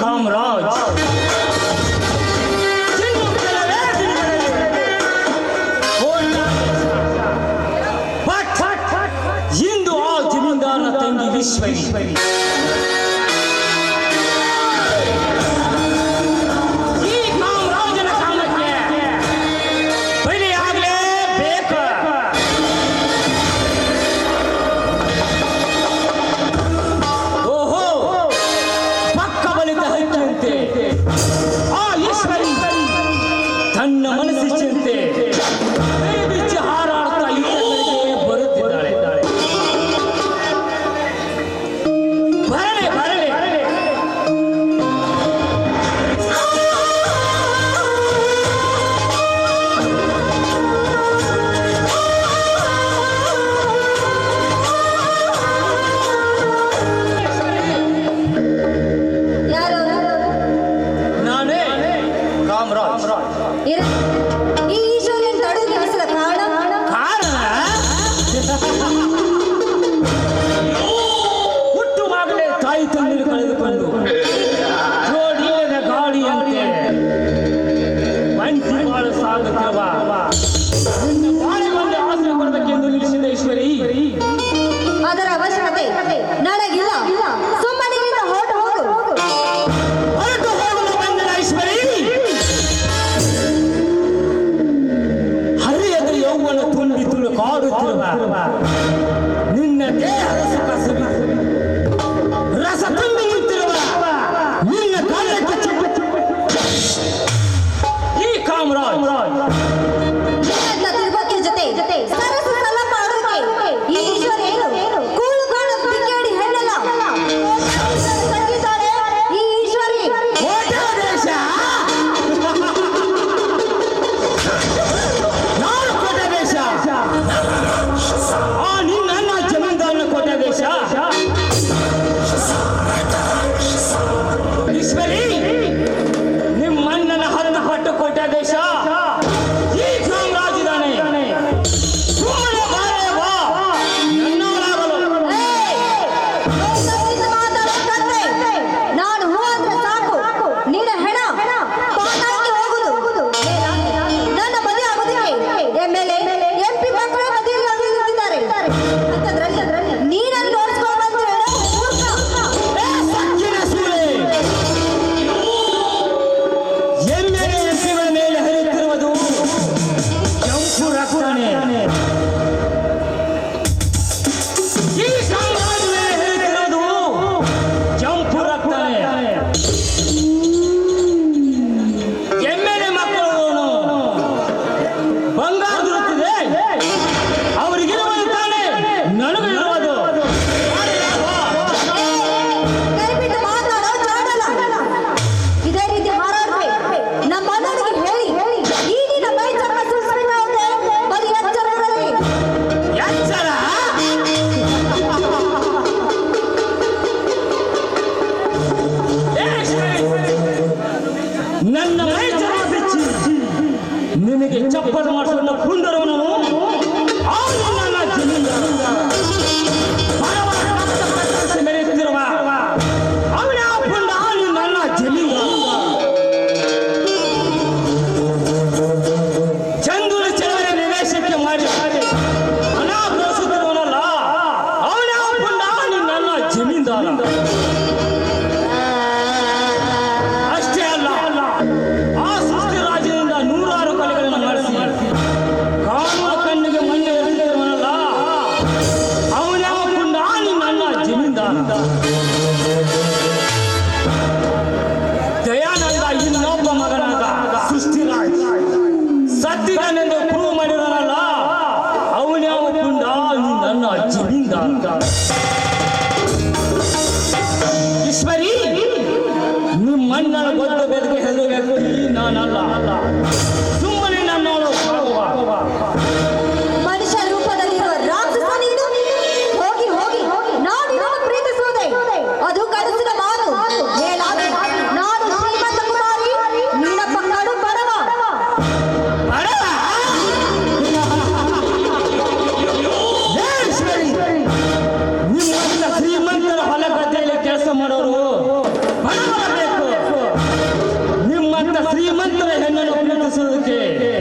Kamaraj on खंड मन से चिंते। भी والله بدك حلو يا છે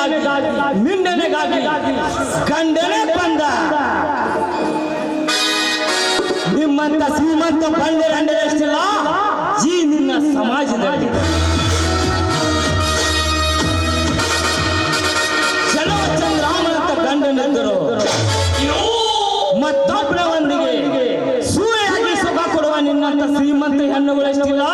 ನಿಂದನೆಗಾಗಿ ನಿಂದನೆಗಾಗಿ ಖಂಡನೆ ಬಂದ ನಿಮ್ಮಂತ ಶ್ರೀಮಂತ ಬಂಡೆ ಅಂಡರ್ ಎಷ್ಟಿಲ್ಲ? ಈ ನಿನ್ನ ಸಮಾಜದಲ್ಲಿ. ಚಂದ್ರಾಮನಂತ ಗಂಡನಿದ್ದರು ಮತ್ತೊಬ್ಬರ ಒಂದಿಗೆ ಸೂರ್ಯಾಗಿ ಸುಖ ಕೊಡುವ ನಿನ್ನಂತ ಶ್ರೀಮಂತ ಹೆಣ್ಣುಗಳು ಎಷ್ಟಿಲ್ಲ?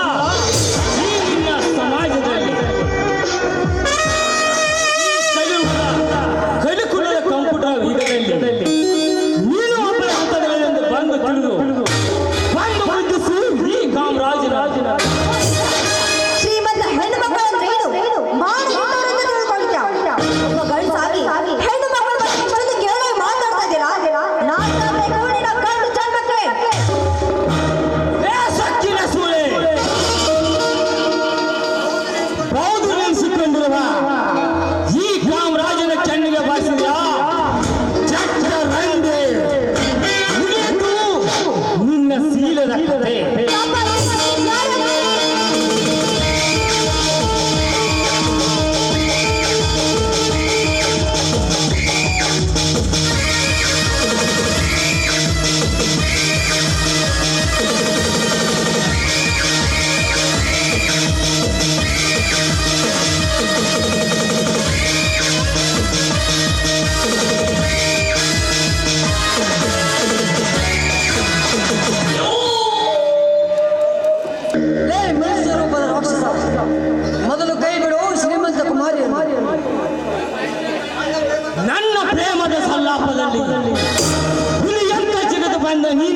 na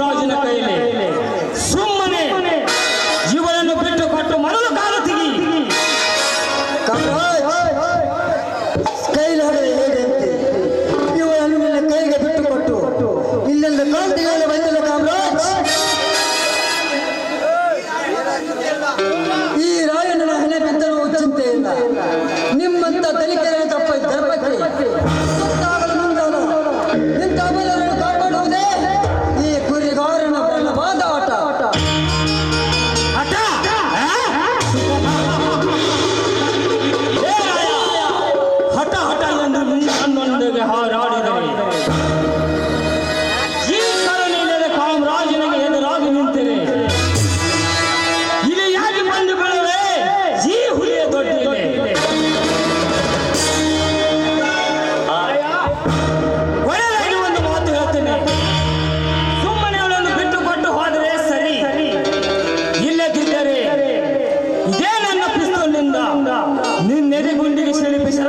రాజునకై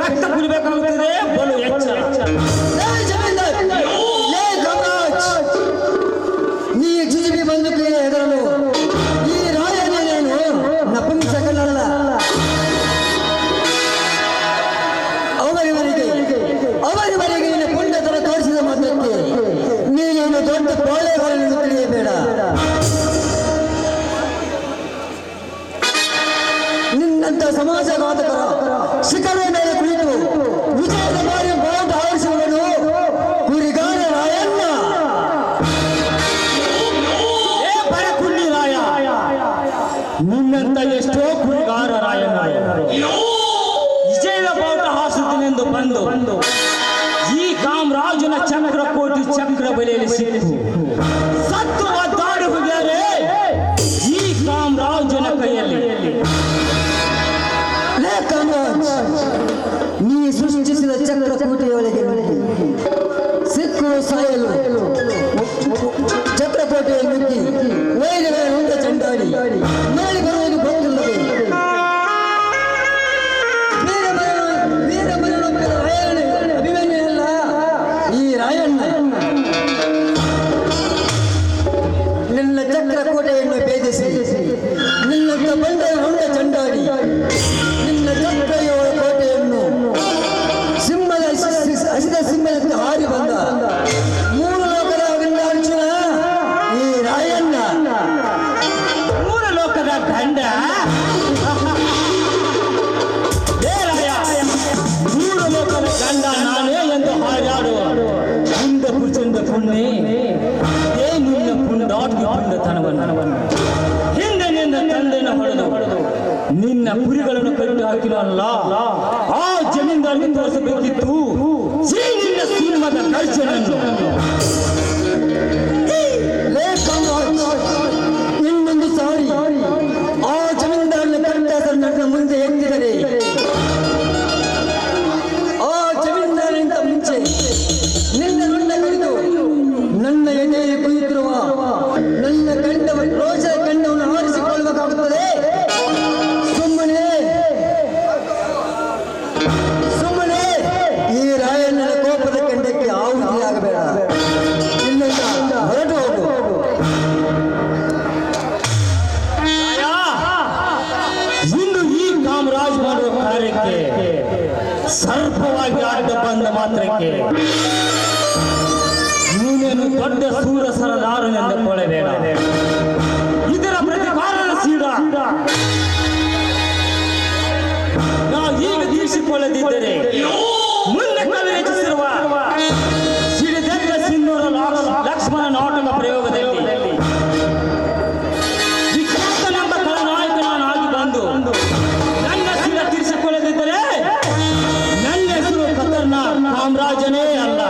রক্ত পরিবেদন করে suelo. ಈ ಮೂರು ಲೋಕದ ಗಂಡ ಮೂರು ಲೋಕದ ಗಂಡ ನಾನೇ ಎಂದು ಹಾರಾಡುವ ಕುಂದ ಕುಚಂದ ಪುಣ್ಯ. ಏ ನಿನ್ನ ಪುಂಡಾಟಿ ಪುಂಡತನವನ್ನು. ಹಿಂದೆ ನಿನ್ನ ತಂದೆನ ಹೊಡೆದು ನಿನ್ನ ಕುರಿಗಳನ್ನು ಕಟ್ಟಿ ಹಾಕಿರಲ್ಲ ಆ ಜಮೀನ್ದಾರಿಗೆ ತೋರಿಸಬೇಕಿತ್ತು. ನಿನ್ನ ಸಿನಿಮಾದ ಗರ್ಜನನ್ನು. ಸರ್ಪವಾಗಿ ಅಡ್ಡ ಬಂದ ಮಾತ್ರಕ್ಕೆ ನೀನೇನು ದೊಡ್ಡ ಸೂರ ಸರದಾರನೆಂದುಕೊಳ್ಳಬೇಡ ಇದರ ಪ್ರತಿಕಾರ ಸೀಡ. ನಾವು ಈಗ ತೀರಿಸಿಕೊಳ್ಳದಿದ್ದರೆ ಆಲೋಚನೆ ಅಲ್ಲ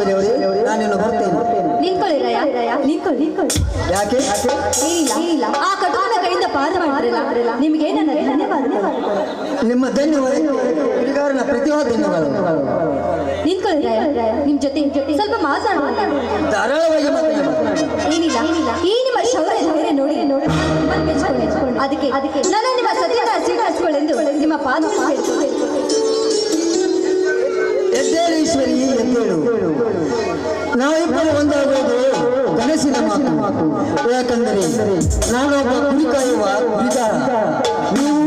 ಈಶ್ವರಿ ಅವರೇ ನಿನ್ನ ಬರ್ತೇನೆ. ನಿಂತ್ಕೊಳ್ಳಿ ರಾಯ ನಿಂತ್ಕೊಳ್ಳಿ. ನಿಂತ್ಕೊಳ್ಳಿ ಯಾಕೆ? ಇಲ್ಲ ಇಲ್ಲ ಆ ಕಟುಕನ ಕೈಯಿಂದ ಪಾದ ಮಾಡಿರಲ್ಲ ನಿಮಗೆ ನನ್ನ ಧನ್ಯವಾದ ನಿಮ್ಮ ಧನ್ಯವಾದ ಗುರಿಗಾರನ ಪ್ರತಿವಾದ ಧನ್ಯವಾದ ನಿಂತ್ಕೊಳ್ಳಿ ರಾಯ ನಿಮ್ ಜೊತೆ ಜೊತೆ ಸ್ವಲ್ಪ ಮಾತಾಡುವ ಧಾರಾಳವಾಗಿ ಏನಿಲ್ಲ. ಈ ನಿಮ್ಮ ಶೌರ್ಯ ಧೈರ್ಯ ನೋಡಿ. ನೋಡಿ ಅದಕ್ಕೆ ಅದಕ್ಕೆ. ನಾನು ನಿಮ್ಮ ಸತ್ಯನ ಸ್ವೀಕರಿಸಿಕೊಳ್ಳೆಂದು ನಿಮ್ಮ ಪಾದ ಎದ್ದೇಳು ಈಶ್ವರಿ ಎಂದೇಳು ನಾವಿಬ್ಬರು ಒಂದಾಗೋದು ಕನಸಿನ ಮಾತು. ಯಾಕಂದರೆ ನಾನೊಬ್ಬ ಕುರಿಕಾಯುವ ಕಾಯುವ ಕುರಿಗಾರ ನೀವು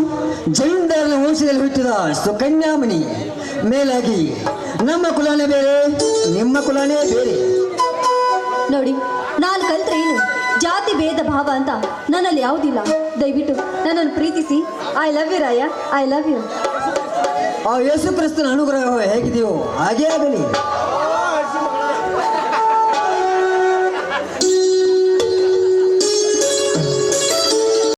ಜಮೀನ್ದಾರನ ವಂಶದಲ್ಲಿ ಹುಟ್ಟಿದ ಸುಕನ್ಯಾಮಣಿ ಮೇಲಾಗಿ ನಮ್ಮ ಕುಲನೇ ಬೇರೆ, ನಿಮ್ಮ ಕುಲನೇ ಬೇರೆ. ನೋಡಿ ನಾನು ಕಲ್ತ್ರೆ ಏನು? ಜಾತಿ ಭೇದ ಭಾವ ಅಂತ ನನ್ನಲ್ಲಿ ಯಾವುದಿಲ್ಲ. ದಯವಿಟ್ಟು ನನ್ನನ್ನು ಪ್ರೀತಿಸಿ. I love you Raya. I love you ಆ ಯೇಸು ಕ್ರಿಸ್ತನ ಅನುಗ್ರಹ ಹೇಗಿದೆಯೋ ಹಾಗೇ ಆಗಲಿ.